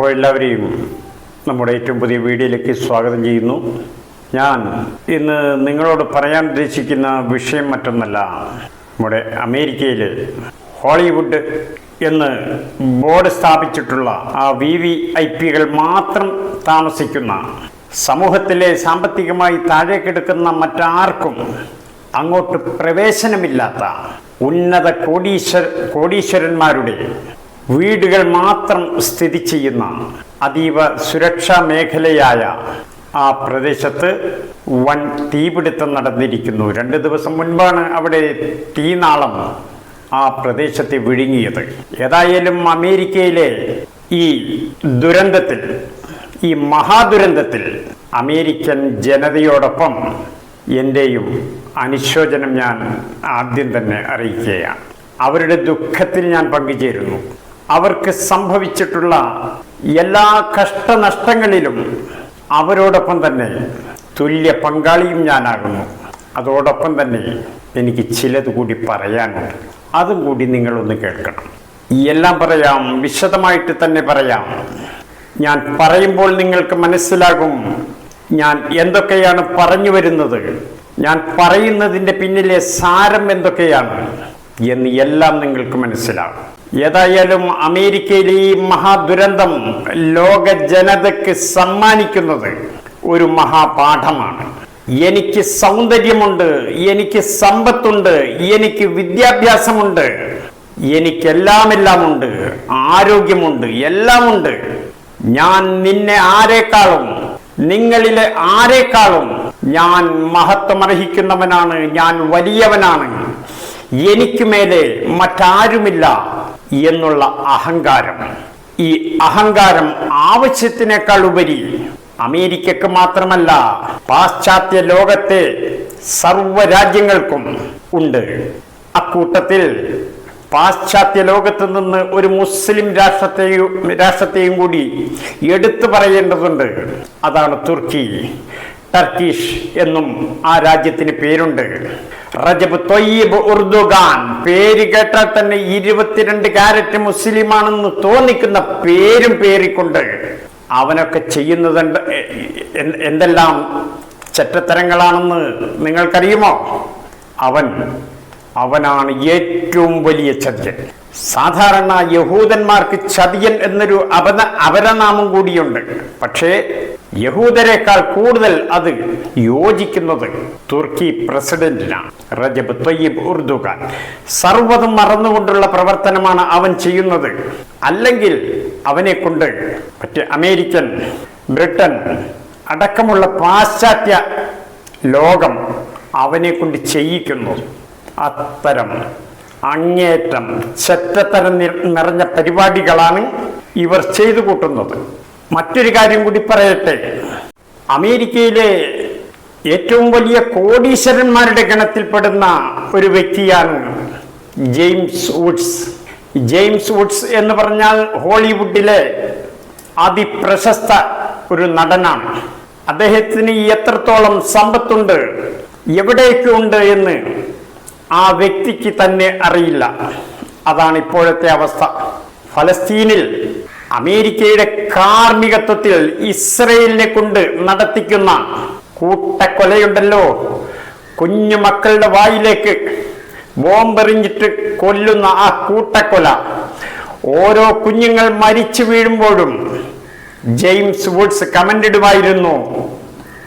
അപ്പോൾ എല്ലാവരെയും നമ്മുടെ ഏറ്റവും പുതിയ വീഡിയോയിലേക്ക് സ്വാഗതം ചെയ്യുന്നു. ഞാൻ ഇന്ന് നിങ്ങളോട് പറയാൻ ഉദ്ദേശിക്കുന്ന വിഷയം മറ്റൊന്നല്ല. നമ്മുടെ അമേരിക്കയിൽ ഹോളിവുഡ് എന്ന് ബോർഡ് സ്ഥാപിച്ചിട്ടുള്ള ആ വി വി ഐ പികൾ മാത്രം താമസിക്കുന്ന സമൂഹത്തിലെ സാമ്പത്തികമായി താഴേക്കെടുക്കുന്ന മറ്റാർക്കും അങ്ങോട്ട് പ്രവേശനമില്ലാത്ത ഉന്നത കോടീശ്വര കോടീശ്വരന്മാരുടെ വീടുകൾ മാത്രം സ്ഥിതി ചെയ്യുന്ന അതീവ സുരക്ഷാ മേഖലയായ ആ പ്രദേശത്ത് വൻ തീപിടുത്തം നടന്നിരിക്കുന്നു. രണ്ട് ദിവസം മുൻപാണ് അവിടെ തീനാളം ആ പ്രദേശത്തെ വിഴുങ്ങിയത്. ഏതായാലും അമേരിക്കയിലെ ഈ ദുരന്തത്തിൽ ഈ മഹാദുരന്തത്തിൽ അമേരിക്കൻ ജനതയോടൊപ്പം എന്റെയും അനുശോചനം ഞാൻ ആദ്യം തന്നെ അറിയിക്കുകയാണ്. അവരുടെ ദുഃഖത്തിൽ ഞാൻ പങ്കുചേരുന്നു. അവർക്ക് സംഭവിച്ചിട്ടുള്ള എല്ലാ കഷ്ടനഷ്ടങ്ങളിലും അവരോടൊപ്പം തന്നെ തുല്യ പങ്കാളിയും ഞാനാകുന്നു. അതോടൊപ്പം തന്നെ എനിക്ക് ചിലത് കൂടി പറയാനുണ്ട്. അതും കൂടി നിങ്ങളൊന്ന് കേൾക്കണം. എല്ലാം പറയാം വിശദമായിട്ട് തന്നെ പറയാം. ഞാൻ പറയുമ്പോൾ നിങ്ങൾക്ക് മനസ്സിലാകും ഞാൻ എന്തൊക്കെയാണ് പറഞ്ഞു വരുന്നത്. ഞാൻ പറയുന്നതിന്റെ പിന്നിലെ സാരം എന്തൊക്കെയാണ് എന്ന് എല്ലാം നിങ്ങൾക്ക് മനസ്സിലാകും. ഏതായാലും അമേരിക്കയിലെ ഈ മഹാദുരന്തം ലോക ജനതയ്ക്ക് സമ്മാനിക്കുന്നത് ഒരു മഹാപാഠമാണ്. എനിക്ക് സൗന്ദര്യമുണ്ട് എനിക്ക് സമ്പത്തുണ്ട് എനിക്ക് വിദ്യാഭ്യാസമുണ്ട് എനിക്കെല്ലാമെല്ലാം ഉണ്ട് ആരോഗ്യമുണ്ട് എല്ലാമുണ്ട്. ഞാൻ നിന്നെ ആരെക്കാളും നിങ്ങളിലെ ആരെക്കാളും ഞാൻ മഹത്വമർഹിക്കുന്നവനാണ് ഞാൻ വലിയവനാണ്. എനിക്ക് മേലെ മറ്റാരുമില്ല. എന്നുള്ള അഹങ്കാരം. ഈ അഹങ്കാരം ആവശ്യത്തിനേക്കാൾ ഉപരി അമേരിക്കക്ക് മാത്രമല്ല പാശ്ചാത്യ ലോകത്തെ സർവരാജ്യങ്ങൾക്കും ഉണ്ട്. അക്കൂട്ടത്തിൽ പാശ്ചാത്യ ലോകത്ത് നിന്ന് ഒരു മുസ്ലിം രാഷ്ട്രത്തെയും രാഷ്ട്രത്തെയും കൂടി എടുത്തു പറയേണ്ടതുണ്ട്. അതാണ് തുർക്കി. ടർക്കിഷ് എന്നും ആ രാജ്യത്തിന് പേരുണ്ട്. റജബ് തൊയ്യബ് ഉർദുഗാൻ. പേര് കേട്ടാൽ തന്നെ ഇരുപത്തിരണ്ട് കാരറ്റ് മുസ്ലിമാണെന്ന് തോന്നിക്കുന്ന പേരും പേറിക്കൊണ്ട് അവനൊക്കെ ചെയ്യുന്നത് എന്തെല്ലാം ചെറ്റത്തരങ്ങളാണെന്ന് നിങ്ങൾക്കറിയുമോ? അവൻ അവനാണ് ഏറ്റവും വലിയ ചതിയൻ. സാധാരണ യഹൂദന്മാർക്ക് ചതിയൻ എന്നൊരു അപന അപരനാമം കൂടിയുണ്ട്. പക്ഷേ യഹൂദരെക്കാൾ കൂടുതൽ അത് യോജിക്കുന്നത് തുർക്കി പ്രസിഡന്റിനാണ് റജബ് തൊയ്യബ് ഉർദുഖാൻ സർവതും മറന്നുകൊണ്ടുള്ള പ്രവർത്തനമാണ് അവൻ ചെയ്യുന്നത്. അല്ലെങ്കിൽ അവനെ കൊണ്ട് മറ്റ് അമേരിക്കൻ ബ്രിട്ടൻ അടക്കമുള്ള പാശ്ചാത്യ ലോകം അവനെ കൊണ്ട് ചെയ്യിക്കുന്നു. അത്തരം അങ്ങേറ്റം ചെറ്റത്തരം നിറഞ്ഞ പരിപാടികളാണ് ഇവർ ചെയ്തു കൂട്ടുന്നത്. മറ്റൊരു കാര്യം കൂടി പറയട്ടെ. അമേരിക്കയിലെ ഏറ്റവും വലിയ കോടീശ്വരന്മാരുടെ ഗണത്തിൽപ്പെടുന്ന ഒരു വ്യക്തിയാണ് ജെയിംസ് വുഡ്സ്. ജെയിംസ് വുഡ്സ് എന്ന് പറഞ്ഞാൽ ഹോളിവുഡിലെ അതിപ്രശസ്ത ഒരു നടനാണ്. അദ്ദേഹത്തിന് എത്രത്തോളം സമ്പത്തുണ്ട് എവിടെയൊക്കെ ഉണ്ട് എന്ന് ആ വ്യക്തിക്ക് തന്നെ അറിയില്ല. അതാണ് ഇപ്പോഴത്തെ അവസ്ഥ. ഫലസ്തീനിൽ അമേരിക്കയുടെ കാർമ്മികത്വത്തിൽ ഇസ്രയേലിനെ കൊണ്ട് നടത്തിക്കുന്ന കൂട്ടക്കൊലയുണ്ടല്ലോ. കുഞ്ഞു മക്കളുടെ വായിലേക്ക് ബോംബെറിഞ്ഞിട്ട് കൊല്ലുന്ന ആ കൂട്ടക്കൊല. ഓരോ കുഞ്ഞുങ്ങൾ മരിച്ചു വീഴുമ്പോഴും ജെയിംസ് വുഡ്സ് കമന്റ് ഇടുമായിരുന്നു.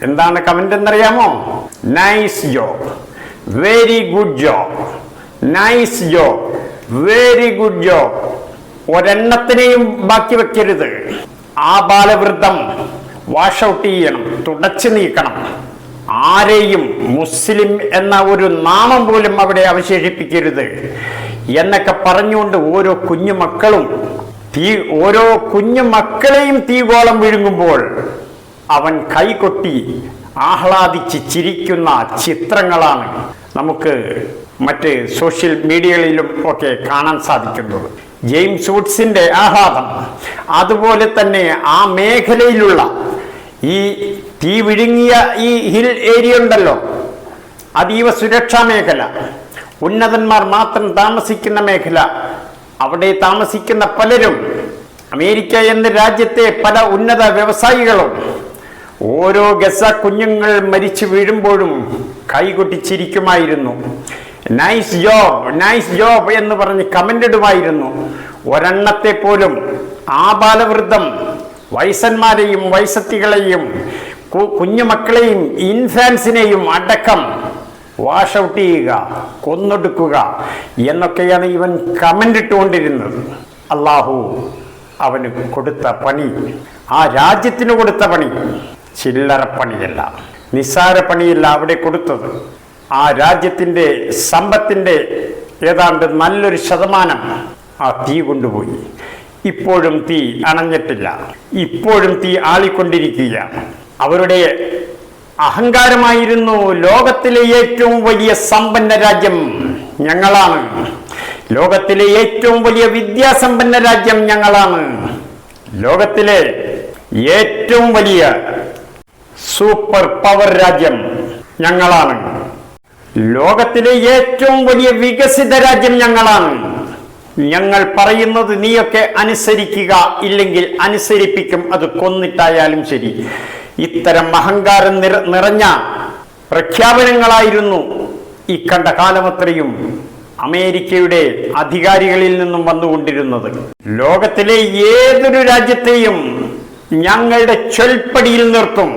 എന്താണ് കമന്റ് എന്നറിയാമോ? Nice job. Very good job nice job very good job ഒരെണ്ണത്തിനെയും ബാക്കി വെക്കരുത്. ആ ബാലവൃദ്ധം വാഷ് ഔട്ട് ചെയ്യണം. തുടച്ചു നീക്കണം. ആരെയും മുസ്ലിം എന്ന ഒരു നാമം പോലും അവിടെ അവശേഷിപ്പിക്കരുത്. എന്നൊക്കെ പറഞ്ഞുകൊണ്ട് ഓരോ കുഞ്ഞു മക്കളും തീ ഓരോ കുഞ്ഞു മക്കളെയും തീഗോളം വിഴുങ്ങുമ്പോൾ അവൻ കൈകൊട്ടി ആഹ്ലാദിച്ച് ചിരിക്കുന്ന ചിത്രങ്ങളാണ് നമുക്ക് മറ്റ് സോഷ്യൽ മീഡിയകളിലും ഒക്കെ കാണാൻ സാധിക്കുന്നത്. ജെയിംസ് വുഡ്സിന്റെ ആഹ്ലാദം. അതുപോലെ തന്നെ ആ മേഖലയിലുള്ള ഈ തീ വിഴുങ്ങിയ ഈ ഹിൽ ഏരിയ ഉണ്ടല്ലോ. അതീവ സുരക്ഷാ മേഖല. ഉന്നതന്മാർ മാത്രം താമസിക്കുന്ന മേഖല. അവിടെ താമസിക്കുന്ന പലരും അമേരിക്ക എന്ന രാജ്യത്തെ പല ഉന്നത വ്യവസായികളും ഓരോ ഗസ കുഞ്ഞുങ്ങൾ മരിച്ചു വീഴുമ്പോഴും കൈകൊട്ടിച്ചിരിക്കുമായിരുന്നു. നൈസ് ജോബ് നൈസ് ജോബ് എന്ന് പറഞ്ഞ് കമന്റ് ഇടുമായിരുന്നു ഒരെണ്ണത്തെ പോലും ആ ബാലവൃദ്ധം വയസ്സന്മാരെയും വയസ്സത്തികളെയും കുഞ്ഞുമക്കളെയും ഇൻഫാൻസിനെയും അടക്കം വാഷ് ഔട്ട് ചെയ്യുക കൊന്നൊടുക്കുക എന്നൊക്കെയാണ് ഇവൻ കമന്റ് ഇട്ടുകൊണ്ടിരുന്നത് അള്ളാഹു അവന് കൊടുത്ത പണി ആ രാജ്യത്തിന് കൊടുത്ത പണി. ചില്ലറ പണിയല്ല. നിസ്സാര പണിയല്ല അവിടെ കൊടുത്തത്. ആ രാജ്യത്തിന്റെ സമ്പത്തിന്റെ ഏതാണ്ട് നല്ലൊരു ശതമാനം ആ തീ കൊണ്ടുപോയി. ഇപ്പോഴും തീ അണഞ്ഞിട്ടില്ല. ഇപ്പോഴും തീ ആളിക്കൊണ്ടിരിക്കുകയാണ്. അവരുടെ അഹങ്കാരമായിരുന്നു ലോകത്തിലെ ഏറ്റവും വലിയ സമ്പന്ന രാജ്യം ഞങ്ങളാണ്. ലോകത്തിലെ ഏറ്റവും വലിയ വിദ്യാസമ്പന്ന രാജ്യം ഞങ്ങളാണ്. ലോകത്തിലെ ഏറ്റവും വലിയ സൂപ്പർ പവർ രാജ്യം ഞങ്ങളാണ്. ലോകത്തിലെ ഏറ്റവും വലിയ വികസിത രാജ്യം ഞങ്ങളാണ്. ഞങ്ങൾ പറയുന്നത് നീയൊക്കെ അനുസരിക്കുക ഇല്ലെങ്കിൽ അനുസരിപ്പിക്കും അത് കൊന്നിട്ടായാലും ശരി. ഇത്തരം അഹങ്കാരം നിറ നിറഞ്ഞ പ്രഖ്യാപനങ്ങളായിരുന്നു ഈ കണ്ട കാലമത്രയും അമേരിക്കയുടെ അധികാരികളിൽ നിന്നും വന്നുകൊണ്ടിരുന്നത്. ലോകത്തിലെ ഏതൊരു രാജ്യത്തെയും ഞങ്ങളുടെ ചൊൽപ്പടിയിൽ നിർത്തും.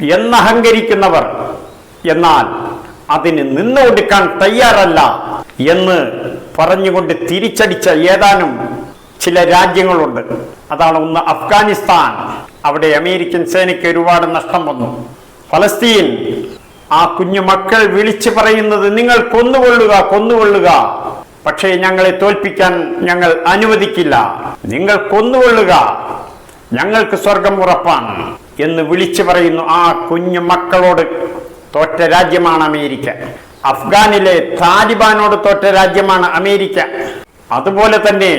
എന്നഹങ്കരിക്കുന്നവർ. എന്നാൽ അതിന് നിന്നുകൊടുക്കാൻ തയ്യാറല്ല എന്ന് പറഞ്ഞുകൊണ്ട് തിരിച്ചടിച്ച ഏതാനും ചില രാജ്യങ്ങളുണ്ട്. അതാണ് ഒന്ന് അഫ്ഗാനിസ്ഥാൻ. അവിടെ അമേരിക്കൻ സേനയ്ക്ക് ഒരുപാട് നഷ്ടം വന്നു. ഫലസ്തീൻ ആ കുഞ്ഞു മക്കൾ വിളിച്ചു പറയുന്നത് നിങ്ങൾ കൊന്നുകൊള്ളുക കൊന്നുകൊള്ളുക. പക്ഷേ ഞങ്ങളെ തോൽപ്പിക്കാൻ ഞങ്ങൾ അനുവദിക്കില്ല. നിങ്ങൾ കൊന്നുകൊള്ളുക. ഞങ്ങൾക്ക് സ്വർഗം ഉറപ്പാണ്. എന്ന് വിളിച്ചു പറയുന്നു ആ കുഞ്ഞു മക്കളോട് തോറ്റ രാജ്യമാണ് അമേരിക്ക. അഫ്ഗാനിലെ താലിബാനോട് തോറ്റ രാജ്യമാണ് അമേരിക്ക. അതുപോലെ തന്നെ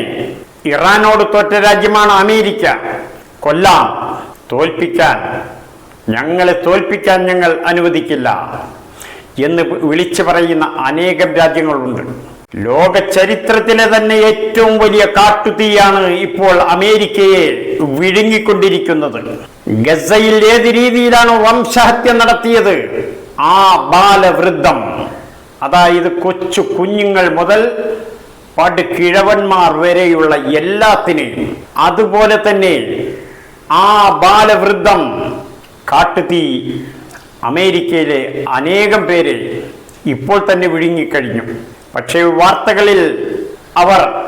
ഇറാനോട് തോറ്റ രാജ്യമാണ് അമേരിക്ക. കൊല്ലാം തോൽപ്പിക്കാൻ ഞങ്ങളെ തോൽപ്പിക്കാൻ ഞങ്ങൾ അനുവദിക്കില്ല എന്ന് വിളിച്ചു പറയുന്ന അനേകം രാജ്യങ്ങളുണ്ട്. ലോക ചരിത്രത്തിലെ തന്നെ ഏറ്റവും വലിയ കാട്ടുതീയാണ് ഇപ്പോൾ അമേരിക്കയെ വിഴുങ്ങിക്കൊണ്ടിരിക്കുന്നത്. ഗസയിൽ ഏത് രീതിയിലാണ് വംശഹത്യ നടത്തിയത്? ആ ബാലവൃദ്ധം. അതായത് കൊച്ചു കുഞ്ഞുങ്ങൾ മുതൽ പടുകിഴവന്മാർ വരെയുള്ള എല്ലാത്തിനെയും അതുപോലെ തന്നെ ആ ബാലവൃദ്ധം കാട്ടുതീ അമേരിക്കയിലെ അനേകം പേരെ ഇപ്പോൾ തന്നെ വിഴുങ്ങിക്കഴിഞ്ഞു. പക്ഷേ വാർത്തകളിൽ അവർ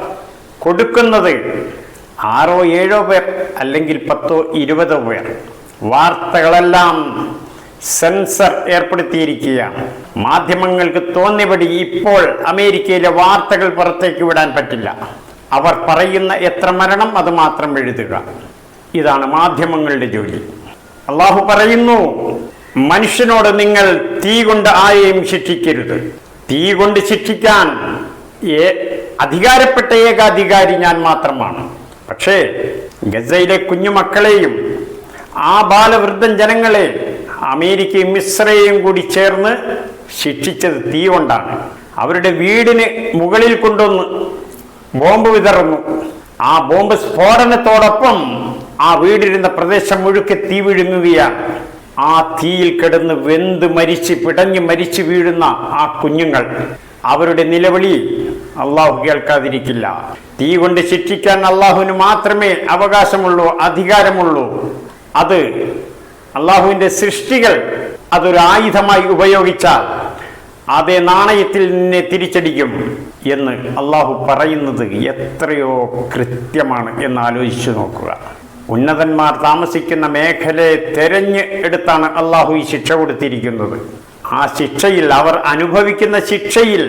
കൊടുക്കുന്നത് ആറോ ഏഴോ പേർ അല്ലെങ്കിൽ പത്തോ ഇരുപതോ പേർ. വാർത്തകളെല്ലാം സെൻസർ ഏർപ്പെടുത്തിയിരിക്കുകയാണ്. മാധ്യമങ്ങൾക്ക് തോന്നിയപടി ഇപ്പോൾ അമേരിക്കയിലെ വാർത്തകൾ പുറത്തേക്ക് വിടാൻ പറ്റില്ല. അവർ പറയുന്ന എത്ര മരണം അത് മാത്രം എഴുതുക. ഇതാണ് മാധ്യമങ്ങളുടെ ജോലി. അള്ളാഹു പറയുന്നു മനുഷ്യനോട് നിങ്ങൾ തീ കൊണ്ട് ആരെയും ശിക്ഷിക്കരുത്. തീ കൊണ്ട് ശിക്ഷിക്കാൻ അധികാരപ്പെട്ട ഏകാധികാരി ഞാൻ മാത്രമാണ്. പക്ഷേ ഗസയിലെ കുഞ്ഞുമക്കളെയും ആ ബാലവൃദ്ധൻ ജനങ്ങളെ അമേരിക്കയും മിശ്രയും കൂടി ചേർന്ന് ശിക്ഷിച്ചത് തീ കൊണ്ടാണ്. അവരുടെ വീടിന് മുകളിൽ കൊണ്ടൊന്ന് ബോംബ് വിതറുന്നു. ആ ബോംബ് സ്ഫോടനത്തോടൊപ്പം ആ വീടിരുന്ന പ്രദേശം മുഴുക്കെ തീ വിഴുങ്ങുകയാണ്. ആ തീയിൽ കിടന്ന് വെന്ത് മരിച്ച് പിടഞ്ഞ് മരിച്ചു വീഴുന്ന ആ കുഞ്ഞുങ്ങൾ അവരുടെ നിലവിളി അള്ളാഹു കേൾക്കാതിരിക്കില്ല. തീ കൊണ്ട് ശിക്ഷിക്കാൻ അള്ളാഹുവിന് മാത്രമേ അവകാശമുള്ളൂ അധികാരമുള്ളൂ. അത് അള്ളാഹുവിന്റെ സൃഷ്ടികൾ അതൊരു ആയുധമായി ഉപയോഗിച്ചാൽ അതേ നാണയത്തിൽ നിന്നെ തിരിച്ചടിക്കും എന്ന് അള്ളാഹു പറയുന്നത് എത്രയോ കൃത്യമാണ് എന്ന് ആലോചിച്ചു നോക്കുക. ഉന്നതന്മാർ താമസിക്കുന്ന മേഖലയെ തെരഞ്ഞ് എടുത്താണ് അള്ളാഹു ഈ ശിക്ഷ കൊടുത്തിരിക്കുന്നത്. ആ ശിക്ഷയിൽ അവർ അനുഭവിക്കുന്ന ശിക്ഷയിൽ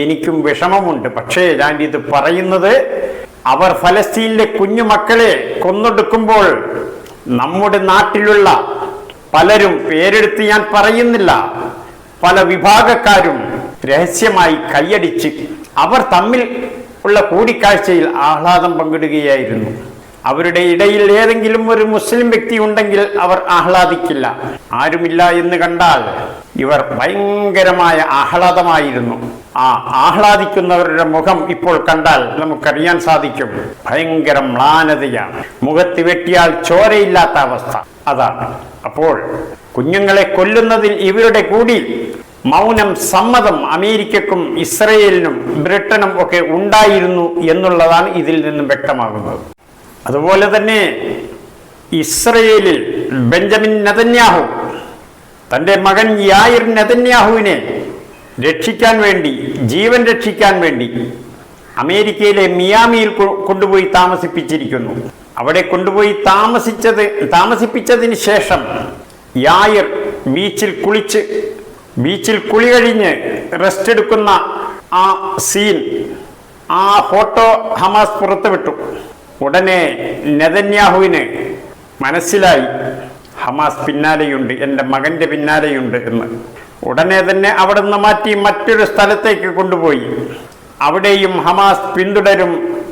എനിക്കും വിഷമമുണ്ട്. പക്ഷേ ഞാൻ ഇത് പറയുന്നത് അവർ ഫലസ്തീനിലെ കുഞ്ഞു മക്കളെ കൊന്നൊടുക്കുമ്പോൾ നമ്മുടെ നാട്ടിലുള്ള പലരും പേരെടുത്ത് ഞാൻ പറയുന്നില്ല. പല വിഭാഗക്കാരും രഹസ്യമായി കൈയടിച്ച് അവർ തമ്മിൽ ഉള്ള കൂടിക്കാഴ്ചയിൽ ആഹ്ലാദം പങ്കിടുകയായിരുന്നു. അവരുടെ ഇടയിൽ ഏതെങ്കിലും ഒരു മുസ്ലിം വ്യക്തി ഉണ്ടെങ്കിൽ അവർ ആഹ്ലാദിക്കില്ല. ആരുമില്ല എന്ന് കണ്ടാൽ ഇവർ ഭയങ്കരമായ ആഹ്ലാദമായിരുന്നു. ആ ആഹ്ലാദിക്കുന്നവരുടെ മുഖം ഇപ്പോൾ കണ്ടാൽ നമുക്കറിയാൻ സാധിക്കും ഭയങ്കര മ്ലാനതയാണ്. മുഖത്ത് വെട്ടിയാൽ ചോരയില്ലാത്ത അവസ്ഥ. അതാണ് അപ്പോൾ കുഞ്ഞുങ്ങളെ കൊല്ലുന്നതിൽ ഇവരുടെ കൂടി മൗനം സമ്മതം അമേരിക്കക്കും ഇസ്രയേലിനും ബ്രിട്ടനും ഒക്കെ ഉണ്ടായിരുന്നു എന്നുള്ളതാണ് ഇതിൽ നിന്നും വ്യക്തമാകുന്നത്. അതുപോലെ തന്നെ ഇസ്രയേലിൽ ബെഞ്ചമിൻ നതന്യാഹു തന്റെ മകൻ യായിർ നതന്യാഹുവിനെ രക്ഷിക്കാൻ വേണ്ടി ജീവൻ രക്ഷിക്കാൻ വേണ്ടി അമേരിക്കയിലെ മിയാമിയിൽ കൊണ്ടുപോയി താമസിപ്പിച്ചിരിക്കുന്നു. അവിടെ കൊണ്ടുപോയി താമസിച്ചത് താമസിപ്പിച്ചതിന് ശേഷം യായർ ബീച്ചിൽ കുളിച്ച് ബീച്ചിൽ കുളി കഴിഞ്ഞ് റെസ്റ്റ് എടുക്കുന്ന ആ സീൻ ആ ഫോട്ടോ ഹമാസ് പുറത്തുവിട്ടു. ഉടനെ നെതന്യാഹുവിന് മനസ്സിലായി ഹമാസ് പിന്നാലെയുണ്ട് എന്റെ മകന്റെ പിന്നാലെയുണ്ട് എന്ന്. ഉടനെ തന്നെ അവിടെ നിന്ന് മാറ്റി മറ്റൊരു സ്ഥലത്തേക്ക് കൊണ്ടുപോയി. അവിടെയും ഹമാസ് പിന്തുടരും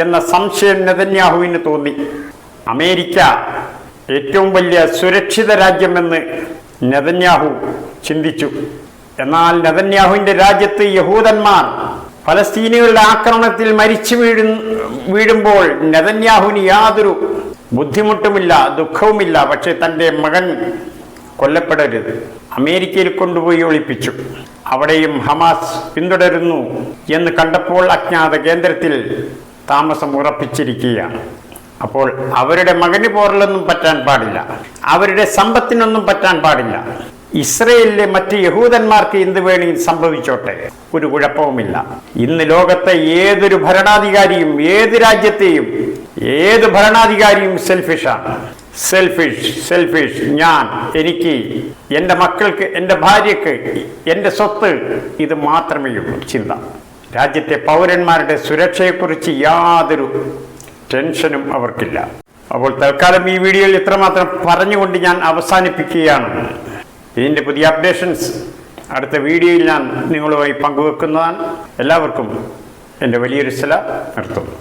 എന്ന സംശയം നെതന്യാഹുവിന് തോന്നി. അമേരിക്ക ഏറ്റവും വലിയ സുരക്ഷിത രാജ്യമെന്ന് നെതന്യാഹു ചിന്തിച്ചു. എന്നാൽ നെതന്യാഹുവിന്റെ രാജ്യത്ത് യഹൂദന്മാർ ഫലസ്തീനികളുടെ ആക്രമണത്തിൽ മരിച്ചു വീഴു വീഴുമ്പോൾ നെതന്യാഹുവിന് യാതൊരു ബുദ്ധിമുട്ടുമില്ല ദുഃഖവുമില്ല. പക്ഷെ തന്റെ മകൻ കൊല്ലപ്പെടരുത്. അമേരിക്കയിൽ കൊണ്ടുപോയി ഒളിപ്പിച്ചു. അവിടെയും ഹമാസ് പിന്തുടരുന്നു എന്ന് കണ്ടപ്പോൾ അജ്ഞാത കേന്ദ്രത്തിൽ താമസം ഉറപ്പിച്ചിരിക്കുകയാണ്. അപ്പോൾ അവരുടെ മകന് പോറലൊന്നും പറ്റാൻ പാടില്ല. അവരുടെ സമ്പത്തിനൊന്നും പറ്റാൻ പാടില്ല. ഇസ്രയേലിലെ മറ്റ് യഹൂദന്മാർക്ക് എന്ത് വേണമെങ്കിൽ സംഭവിച്ചോട്ടെ. ഒരു കുഴപ്പവുമില്ല. ഇന്ന് ലോകത്തെ ഏതൊരു ഭരണാധികാരിയും ഏത് രാജ്യത്തെയും ഏത് ഭരണാധികാരിയും സെൽഫിഷാണ് സെൽഫിഷ് സെൽഫിഷ് ഞാൻ എനിക്ക് എന്റെ മക്കൾക്ക് എന്റെ ഭാര്യക്ക് എന്റെ സ്വത്ത് ഇത് മാത്രമേ ഉള്ളൂ ചിന്ത. രാജ്യത്തെ പൗരന്മാരുടെ സുരക്ഷയെക്കുറിച്ച് യാതൊരു ടെൻഷനും അവർക്കില്ല. അപ്പോൾ തൽക്കാലം ഈ വീഡിയോയിൽ ഇത്രമാത്രം പറഞ്ഞുകൊണ്ട് ഞാൻ അവസാനിപ്പിക്കുകയാണ്. ഇതിന്റെ പുതിയ അപ്ഡേഷൻസ് അടുത്ത വീഡിയോയിൽ ഞാൻ നിങ്ങളുമായി പങ്കുവെക്കുന്നതാണ്. എല്ലാവർക്കും എന്റെ വലിയൊരു ശില നിർത്തുന്നു.